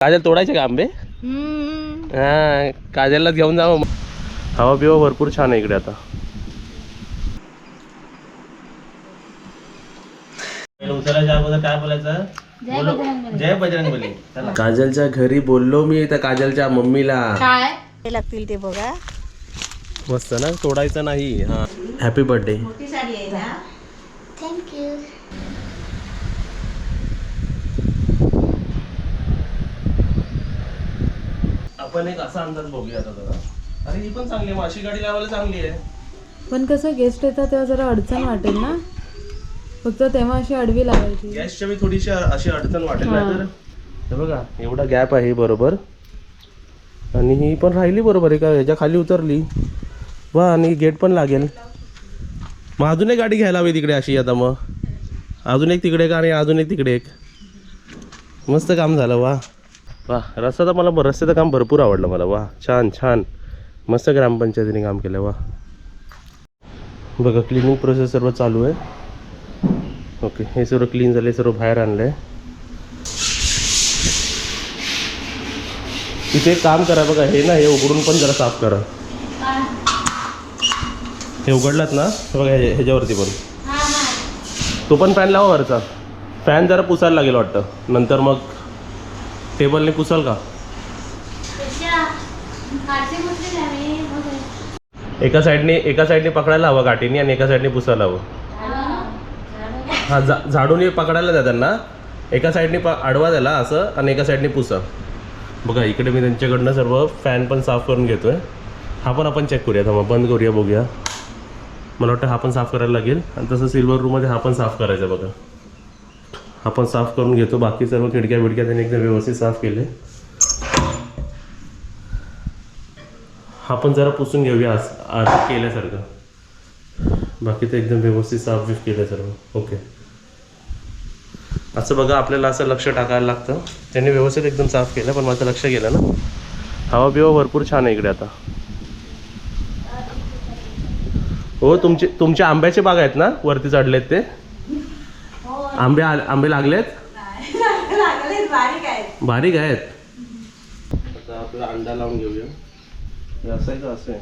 काजल तोडायचे का आंबे. हा काजललाच घेऊन जावं हवा बिवा भरपूर छान आहे इकडे आता. काय बोलायचं? बोलो- जय बजरंग बली काजलच्या घरी बोललो मी त्या काजलच्या मम्मीला. काय? ते लागतील ते बघा. मस्त ना तोडायचं नाही हा. हॅपी बर्थडे मोठी साडी आहे ना? थँक्यू आपण एक असा अंदाज बघूया आता जरा. अरे ही पण चांगली आहे माशी गाडी लावायला चांगली आहे. पण कसं गेस्ट येतात तेव्हा जरा अडचण वाटेल ना? फक्त तेव्हा अशी आडवी लावायची. गॅसच्या मी थोडीशी अशी अडचण वाटेल नाही तर हे बघा एवढा गॅप आहे बरोबर. आणि ही पण राहिली बरोबर आहे का ह्याच्या खाली उतरली. वा आणि गेट पण लागेल. मग अजून एक गाडी घ्यायला हवी तिकडे अशी आता मग. अजून एक तिकडे एक आणि अजून एक तिकडे एक. मस्त काम झालं वा. वा रस्ता तर मला रस्त्याचं काम भरपूर आवडलं मला. वा छान छान. मस्त ग्रामपंचायतीने काम केलं वा बघा क्लिनिंग प्रोसेस सर्व चालू आहे. ओके हे सर्व क्लीन झाले सर्व बाहेर आणलं आहे इथे एक काम करा बघा हे ना हे उघडून पण जरा साफ करा. हे उघडलात ना बघा ह्याच्यावरती पण. तो पण फॅन लावा वरचा. फॅन जरा पुसायला लागेल वाटतं. नंतर मग टेबलने पुसाल का? एका साईडने एका साईडने पकडायला हवं गाठीने आणि एका साईडने पुसायला हवं. हा. झा झाडून पकडायला द्या त्यांना. एका साईडने प आडवा द्याला असं आणि एका साईडने पुसा. बघा इकडे मी त्यांच्याकडनं सर्व फॅन पण साफ करून घेतोय. हा पण आपण चेक करूया. मग बंद करूया बघूया. मला वाटतं हा पण साफ करायला लागेल. आणि तसं सिल्वर रूममध्ये हा पण साफ करायचा बघा. आपण साफ करून घेतो. बाकी सर्व खिडक्या बिडक्या त्यांनी एकदम व्यवस्थित साफ केले. हा पण जरा पुसून घेऊया आज आज केल्यासारखं. बाकी ते एकदम व्यवस्थित साफ बिफ केलं सर्व. ओके. असं बघा आपल्याला असं लक्ष टाकायला लागतं. त्यांनी व्यवस्थित एकदम साफ केलं पण माझं लक्ष गेलं ना. हवा बिवा भरपूर छान आहे इकडे आता. हो तुमचे तुमच्या आंब्याचे बाग आहेत ना? वरती चढलेत ते. आंबे आंबे लागलेत? बारीक आहे बारीक आहेत. आता आपला अंडा लावून घेऊया. हे असं आहे का असं आहे?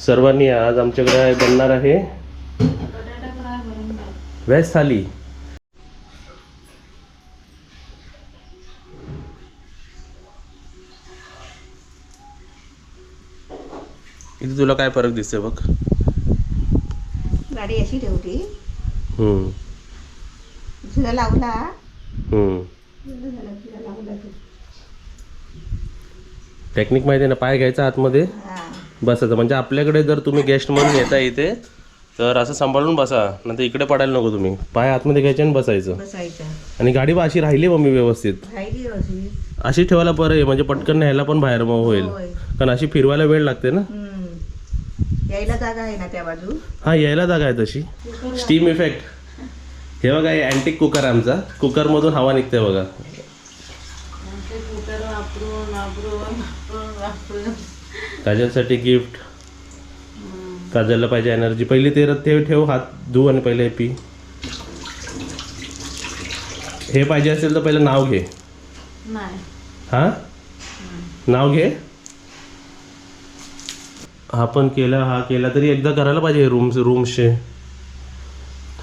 सर्वांनी आज आमच्याकडे आहे- बनणार आहे व्हेज थाली. इथे तुला काय फरक दिसते बघ. गाडी अशी ठेवली हम्म, तुला लावला. हम्म. टेक्निक माहिती आहे ना पाय घ्यायचा आतमध्ये. हा. बसायचं. म्हणजे आपल्याकडे जर तुम्ही गेस्ट म्हणून येता इथे तर असं सांभाळून बसा. नंतर इकडे पडायला नको तुम्ही. पाय आतमध्ये घ्यायचे आणि बसायचं. बसायचं. आणि गाडी बा अशी राहिली मग मी व्यवस्थित. राहिली अशी अशी ठेवायला बरं आहे. म्हणजे पटकन न्यायला पण बाहेर मग होईल. होय. कारण अशी फिरवायला वेळ लागते ना. यायला जागा आहे ना त्या बाजू? हा यायला जागा आहे तशी. स्टीम इफेक्ट हे बघा हे अँटिक कुकर आहे आमचा. कुकरमधून हवा निघते बघा. काजलसाठी गिफ्ट काजलला पाहिजे एनर्जी पहिली ते ठेव ठेव हात धुव आणि पहिले हे पी. हे पाहिजे असेल तर पहिलं नाव घे. नाही. हा? नाव घे. हा पण केला हा केला तरी एकदा करायला पाहिजे रूम्स रूम्सचे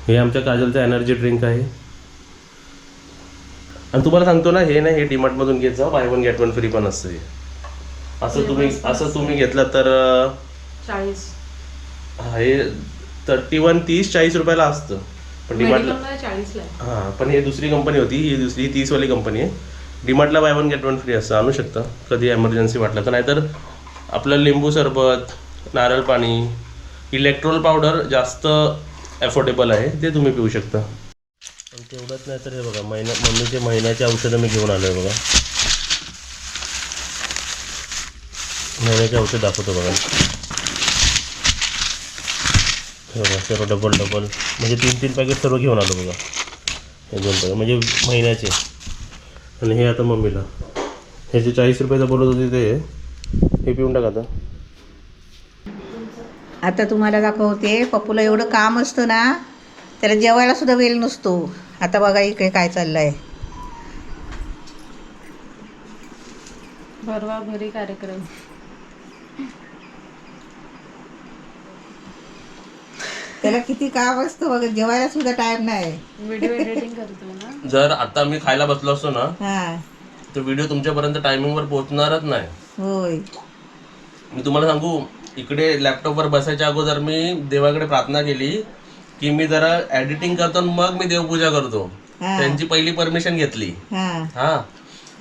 हे आमच्या काजलचं एनर्जी ड्रिंक आहे. आणि तुम्हाला सांगतो ना हे ना हे डीमार्टमधून घेत जा buy one get one free पण असतं हे. असं तुम्ही असं तुम्ही घेतलं तर चाळीस. हा, हे थर्टी वन तीस चाळीस रुपयाला असतं. पण डीमार्टला हां पण ही दुसरी कंपनी होती ही दुसरी तीसवाली कंपनी आहे. डीमार्टला buy one get one free असतं आणू शकता. कधी एमर्जन्सी वाटलं तर. नाहीतर आपलं लिंबू सरबत नारळ पाणी इलेक्ट्रोल पावडर जास्त अफोर्डेबल आहे ते तुम्ही पिऊ शकता. पण तेवढंच नाही तर हे बघा महिन्या मम्मीचे महिन्याचे औषधं मी घेऊन आलो आहे बघा. महिन्याचे औषध दाखवतो बघा. हे बघा सर्व डबल डबल म्हणजे तीन तीन पॅकेट सर्व घेऊन आलो बघा. हे दोन पॅकेट म्हणजे महिन्याचे. आणि हे आता मम्मीला. हे जे चाळीस रुपयाचं बोलत होते ते हे पिऊन टाका आता. आता तुम्हाला दाखवते पप्पूला एवढं काम असतं ना त्याला जेवायला सुद्धा वेळ नसतो. आता बघा इकडे काय चाललंय. भरवा भरी कार्यक्रम. त्याला किती काम असतं बघा जेवायला सुद्धा टाइम नाही. व्हिडिओ एडिटिंग करतो ना? जर आता मी खायला बसलो असतो ना हा. तर व्हिडिओ तुमच्यापर्यंत टायमिंगवर पोहोचणारच नाही. होय. मी तुम्हाला सांगू इकडे लॅपटॉपवर बसायच्या अगोदर मी देवाकडे प्रार्थना केली की मी जरा एडिटिंग करतो आणि मग मी देवपूजा करतो. हा. त्यांची पहिली परमिशन घेतली. हा. हा.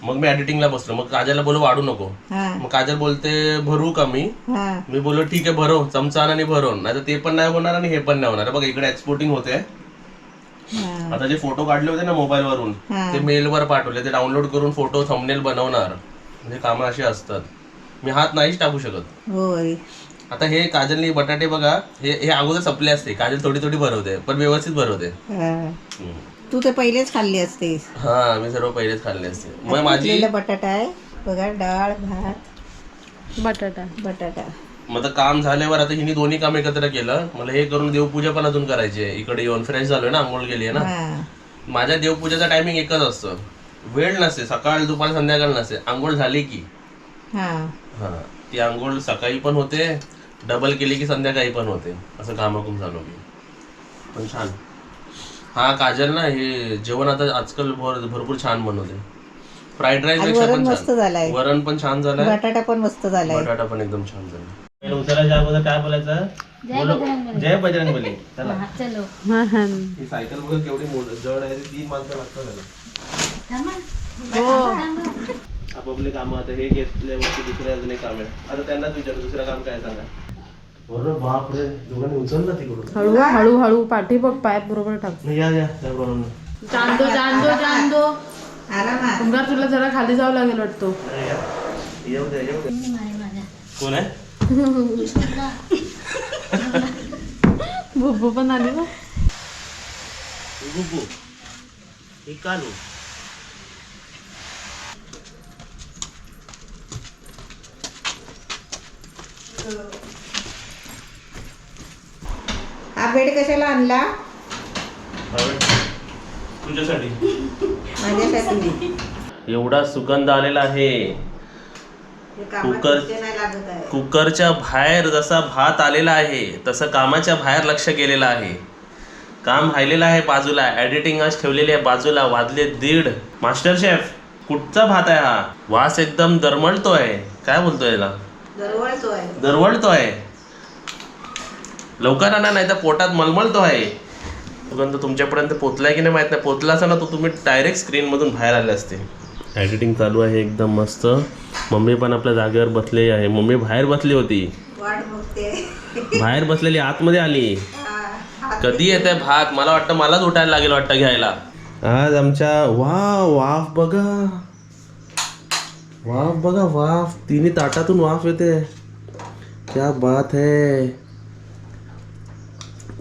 मग मी एडिटिंगला बसलो. मग काजलला बोलू वाढू नको. हा. मग काजल बोलते भरू का मी? हा. मी बोललो ठीक आहे भरव चमचा आणि भरव नाही तर ते पण नाही होणार आणि हे पण नाही होणार. बघा इकडे एक्सपोर्टिंग होते. हा. आता जे फोटो काढले होते ना मोबाईल वरून हा. ते मेलवर पाठवले. ते डाउनलोड करून फोटो थंबनेल बनवणार. म्हणजे कामं अशी असतात. मी हात नाहीच टाकू शकत. होय. आता हे काजलनी बटाटे बघा हे हे अगोदर सपले असते. काजल थोडी थोडी भरवते पण व्यवस्थित भरवते. हा. हम्म. तू तर पहिलेच खाल्ली असतेस हा मी सर्व पहिलेच खाल्ले असते. मग माझी पिकलेला बटाटा आहे. बघा डाळ भात. बटाटा. बटाटा. मग आता काम झाल्यावर आता हिने दोन्ही काम एकत्र केलं. मला हे करून देवपूजा पण अजून करायची आहे. इकडे येऊन फ्रेश झालोय ना आंघोळ गेली आहे ना. हा. माझ्या देवपूजेचा टायमिंग एकच असतं. वेळ नसते सकाळ दुपार संध्याकाळ नसते. आंघोळ झाली की. हा. हा ती आंघोळ सकाळी पण होते डबल केली की संध्याकाळी पण होते. असं कामाकून झालो मी पण छान. हा काजल ना हे जेवण आता आजकाल भर- भरपूर छान बनवते. फ्राईड राईस आणि पेक्षा वरण पण मस्त छान झालाय. वरण पण छान झालंय. बटाटा पण मस्त झालाय. बटाटा पण एकदम छान झाला उतरायच्या अगोदर काय बोलायचं? बोलो- जय बजरंग बली चला. हा हा. ही सायकल बघा केवढी मोठी जड आहे ती तीन माणसं लागतात त्याला आपापले काम आता हे घेतल्यावरती दुसरे अजून एक काम आहे. आता त्यांनाच विचार दुसरं काम काय सांगा? बरोबर बाप रे दोघांनी उचलला तिकडून. हळू हळू हळू पाठी बघ पाय बरोबर टाक. या या त्या तुला जरा खाली जावं लागेल वाटतो. येऊ द्या येऊ द्या कोण आहे? बुब्बू पण आली ना? ही कालू. हा बेड कशाला आणला? तुझ्यासाठी. माझ्यासाठी. एवढा सुगंध आलेला आहे. हे कुकर. लक्ष नाही लागत आहे. कुकरच्या बाहेर जसा भात आलेला आहे तसं कामाच्या बाहेर लक्ष गेलेलं आहे. काम राहिलेलं आहे बाजूला. एडिटिंग आज ठेवलेली आहे बाजूला. वाजले दीड. मास्टर शेफ कुठचा भात आहे हा? वास एकदम दरमळतोय. काय बोलतोय याला? दरवळतो आहे लवकर आणा नाही तर पोटात मलमलतो आहे सुगंध तुमच्यापर्यंत पोचलाय की नाही माहीत नाही. पोचला असता ना तो तुम्ही डायरेक्ट स्क्रीन मधून बाहेर आले असते. एडिटिंग चालू आहे एकदम मस्त. मम्मी पण आपल्या जागेवर बसली आहे. मम्मी बाहेर बसली होती. बाहेर बसलेली आतमध्ये आली. कधी येते भात? मला वाटतं मलाच उठायला लागेल वाटतं घ्यायला. आज आमच्या वा वाफ बघा. वाफ बघा वाफ. तिन्ही ताटातून वाफ येते. क्या बात है.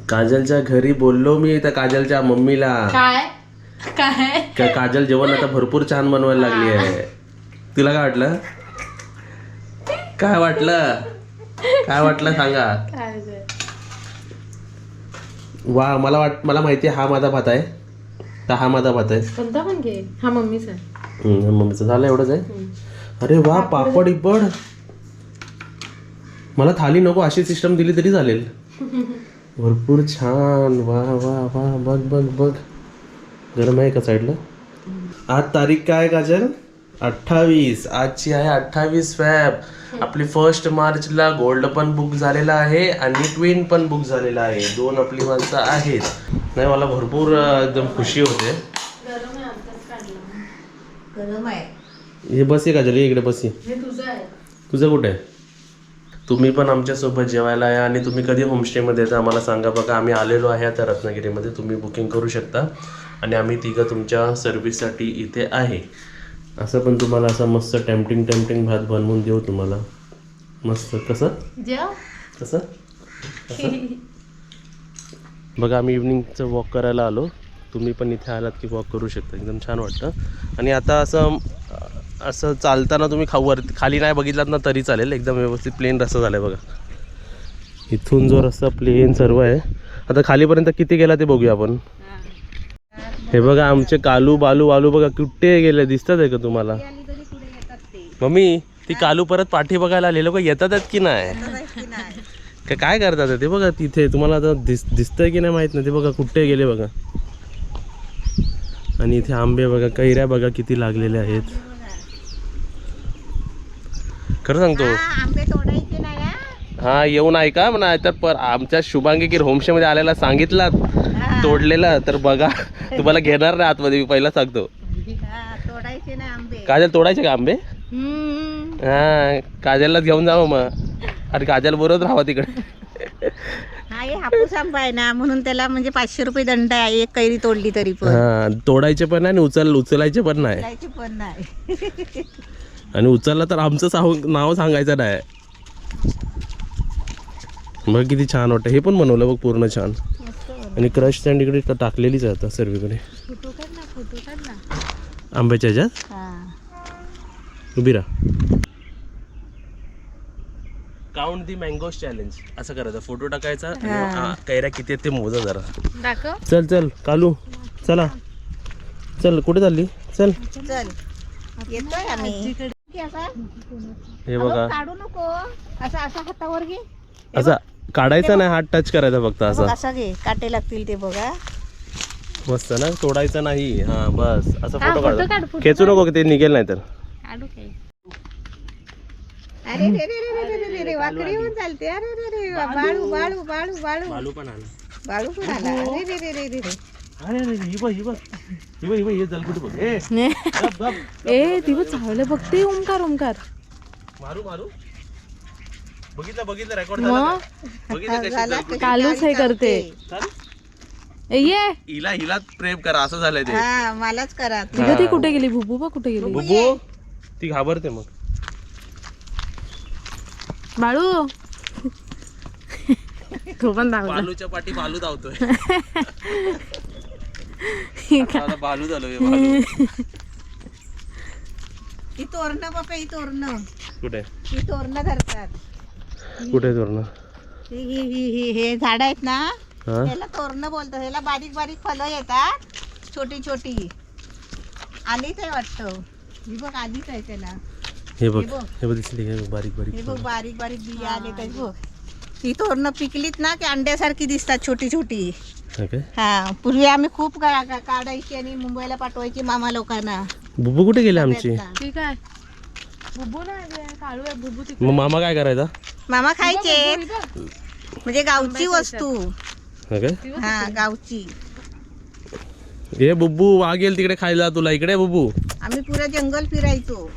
काजलच्या घरी बोललो मी त्या काजलच्या मम्मीला. काय? काय? का काजल जेवण आता भरपूर छान बनवायला लागली आहे. तुला काय वाटलं? काय वाटलं? काय वाटलं सांगा? वा मला वाट मला माहिती आहे हा माझा भात आहे. तर हा माझा भात आहे. कोणता पण घे. हा मम्मीचा. आहे. हम्म, मम्मीचं. झालं एवढंच आहे? अरे वा पापड इपड मला थाली नको अशी सिस्टम दिली तरी चालेल. भरपूर छान. वा वा वा. बघ बघ बघ. गरम आहे का साईडला आज तारीख काय काजल? अठ्ठावीस. आजची आहे अठ्ठावीस फॅब आपली फर्स्ट मार्चला गोल्ड पण बुक झालेला आहे आणि ट्विन पण बुक झालेला आहे. दोन आपली माणसं आहेत. नाही मला भरपूर एकदम खुशी होते. गरम आहे. हे बस ये काजल ये इकडे बस ये हे तुझं आहे. तुझं कुठे आहे? तुम्ही पण आमच्यासोबत जेवायला या आणि तुम्ही कधी होमस्टेमध्ये येता आम्हाला सांगा. बघा आम्ही आलेलो आहे आता रत्नागिरीमध्ये. तुम्ही बुकिंग करू शकता. आणि आम्ही तिघं तुमच्या सर्व्हिससाठी इथे आहे. असं पण तुम्हाला असं मस्त टेम्पटिंग टेम्पटिंग भात बनवून देऊ तुम्हाला. मस्त. कसं? कसं बघा आम्ही इव्हनिंगचं वॉक करायला आलो. तुम्ही पण इथे आलात की वॉक करू शकता. एकदम छान वाटतं. आणि आता असं असं चालताना तुम्ही खाऊ वर खाली नाही बघितलात ना तरी चालेल. एकदम व्यवस्थित प्लेन रस्ता झाला आहे बघा. इथून जो रस्ता प्लेन सर्व आहे. आता खालीपर्यंत किती गेला ते बघूया आपण. हे बघा आमचे कालू बालू बालू बघा कुठे गेले? दिसतात आहे का तुम्हाला? मम्मी ती कालू परत पाठी बघायला आले लोक येतात की नाही? काय करतात ते? बघा तिथे तुम्हाला आता दिस दिसतंय की नाही माहीत नाही. ते बघा कुठे गेले बघा. आणि इथे आंबे बघा कैऱ्या बघा किती लागलेल्या आहेत. खरं सांगतो. आंबे तोडायचे नाही हा? हा येऊन ऐका म्हणा तर पर आमच्या शुभांगी गिर होमस्टे मध्ये आलेला सांगितला तोडलेला तर बघा तुम्हाला घेणार नाही आतमध्ये मी पहिला सांगतो. हा, तोडायचे ना आंबे. काजल तोडायचे का आंबे? हम्म. हा काजललाच घेऊन जावं मग. आणि काजल बरोबर राहावं तिकडे. हा हे हापूस आंबा आहे ना म्हणून त्याला म्हणजे पाचशे रुपये दंड आहे एक कैरी तोडली तरी पण. हा तोडायचे पण नाही आणि उचल उचलायचे पण नाही. पण नाही. आणि उचलला तर आमचं सांग नाव सांगायचं नाही. बघ किती छान वाटतं. हे पण बनवलं बघ पूर्ण छान. आणि क्रश सँड इकडे टाकलेलीच आता सर्वीकडे. आंब्याच्या ह्याच्यात? उभी राहा. काउंट दी मँगोज चॅलेंज असं करायचं फोटो टाकायचा कैऱ्या किती आहेत ते मोजा जरा. चल चल. कालू चला. चल कुठे चालली? चल. चल. काढू नको हातावर घे असा काढायचा नाही हात टच करायचा फक्त असं असा घे काटे लागतील ते बघा मस्त ना तोडायचं नाही हा बस असं फोटो काढ खेचू नको ते निघेल नाही तर अरे रे रे रे रे रे रे रे रे बाळू बाळू बाळू बाळू बाळू पण आला बाळू पण आला अरे रे रे रे रे अरे अरे ही बघ ही बघ ही बघ ही बघ. हे जलकुटी बघ ए गप, गप. ए ती बघ चावले बघते ओमकार ओमकार मारू मारू. बघितलं बघितलं रेकॉर्ड मग? झालं बघितलं कशी झाला जलकुटी? कालूच हे करते? ए, ये. हिला हिला प्रेम करा असं झालंय ते. हा मलाच करा. तिथं ती कुठे गेली? भुबू बघ कुठे गेली? बुबू ती घाबरते मग. बाळू. तो पण धावला. बालूच्या पाठी बालू धावतोय. बालू झालो हे बालू ही तोरणं बापा ही तोरणं. कुठे? ही तोरणं धरतात. कुठे तोरण? ही ही ही ही हे झाड आहेत ना? हा? याला तोरणं बोलतात. याला बारीक बारीक फळं येतात. छोटी छोटी. आलीच आहे वाटतं. ही बघ आलीच आहे त्याला. हे बघ. हे बघ. दिसली हे बघ, बारीक हे बारीक बघ बारीक बारीक बिया आले तर बघ. ही तोरणं पिकलीत ना की अंड्यासारखी दिसतात छोटी छोटी. हा हा पूर्वी आम्ही खूप का- का- काढायची आणि मुंबईला पाठवायची मामा लोकांना. बुबू कुठे गेले आमची? ठीक आहे. काळू तिकडे. मग मामा काय करायचा? मामा खायचे. बघ. म्हणजे गावची वस्तू. हा हा गावची. हे बुब्बू वाघ येईल तिकडे खायला तुला. इकडे बुब्बू आम्ही पुऱ्या जंगल फिरायचो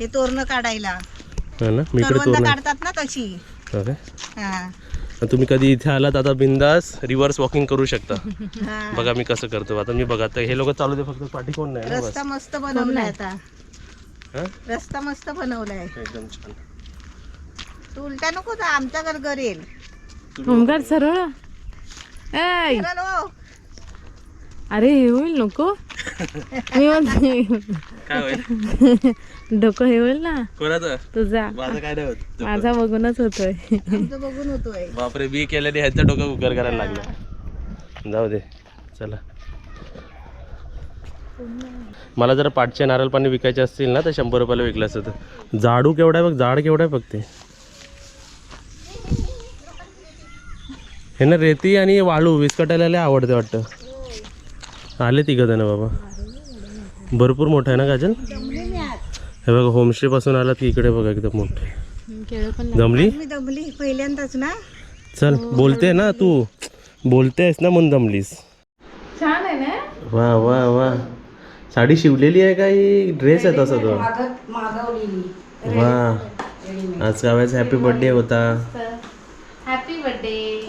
हे तोरणं काढायला. हा ना मी इकडे करवंद तोरण. काढतात ना तशी. आणि तुम्ही कधी इथे आलात आता बिंदास रिव्हर्स वॉकिंग करू शकता. हा. बघा मी कसं करतो आता मी बघा आता हे लोक चालू दे फक्त पाठी कोण नाही ना बस. रस्ता मस्त बनवलाय आता. हा? रस्ता मस्त बनवलाय. एकदम छान. तू उलटा नको जा आमच्या घर घर येईल. ओमकार सरळ. ऐ. चला नो. अरे हे होईल नको. मी म्हणते काय होईल? डोकं हे होईल ना? कोणाचं? तुझा माझं काय नाही होत. माझा बघूनच होतोय. बघून होतोय. बापरे बी केल्याने ह्याचं डोकं उकर करायला लागलं. जाऊ दे. चला. मला जर पाठचे नारळ पाणी विकायचे असतील ना तर शंभर रुपयाला विकलं असतं तर. झाडू केवढा आहे बघ झाड केवढं आहे बघ ते. हे ना रेती आणि वाळू विस्कटायला लय आवडते वाटतं. आले तिघ जण बाबा. भरपूर मोठं आहे ना काजल? हे बघा होमस्टे पासून आलात की इकडे बघा एकदम मोठे. मी दमली पहिल्यांदाच ना. चल बोलते ना तू. बोलतेस ना म्हणून दमलीस. छान आहे ना? वा वा वा. साडी शिवलेली आहे का ही? ड्रेस आहे तसा तो. वा. आज काव्याचा हॅपी बर्थडे होता. हॅपी बर्थडे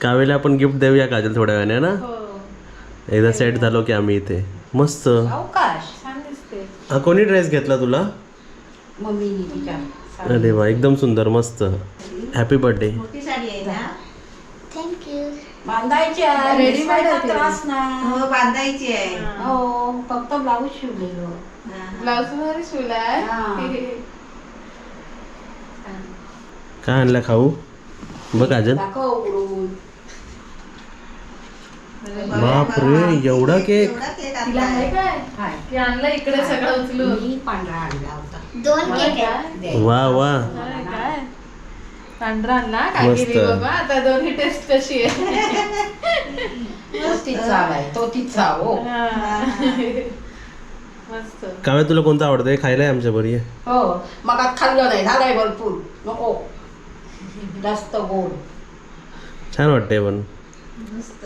कावेला आपण गिफ्ट देऊया काजल थोड्या वेळाने ना? हो. एकदा सेट झालो की आम्ही इथे. मस्त. छान दिसते. हा कोणी ड्रेस घेतला तुला? अरे वा एकदम सुंदर मस्त. हॅपी बर्थडे मोठी साडी आहे ना? रेडीमेड आहे. हो बांधायची आहे. फक्त ब्लाऊज शिवलेलो. हा. ब्लाऊजमध्ये शिवलाय? काय आणला खाऊ? बघ अजून. दाखव उघडून. बाप रे एवढा केक तिला. आहे. काय हाय. की आणलं इकडे सगळं उचलून. मी पांढरा आणला होता. दोन केक? दे. वा वा. काय? पांढरा आणला मस्त. बाबा आता दोन्ही टेस्ट कशी आहे तो तिचा आहे तो तिचा हो. हा. मस्त. काव्या तुला कोणतं आवडतं हे खायला आहे आमच्या बरी हो. मग आज खाल्लं नाही. झालंय भरपूर. नको. जास्त गोड. छान वाटतंय पण. मस्त.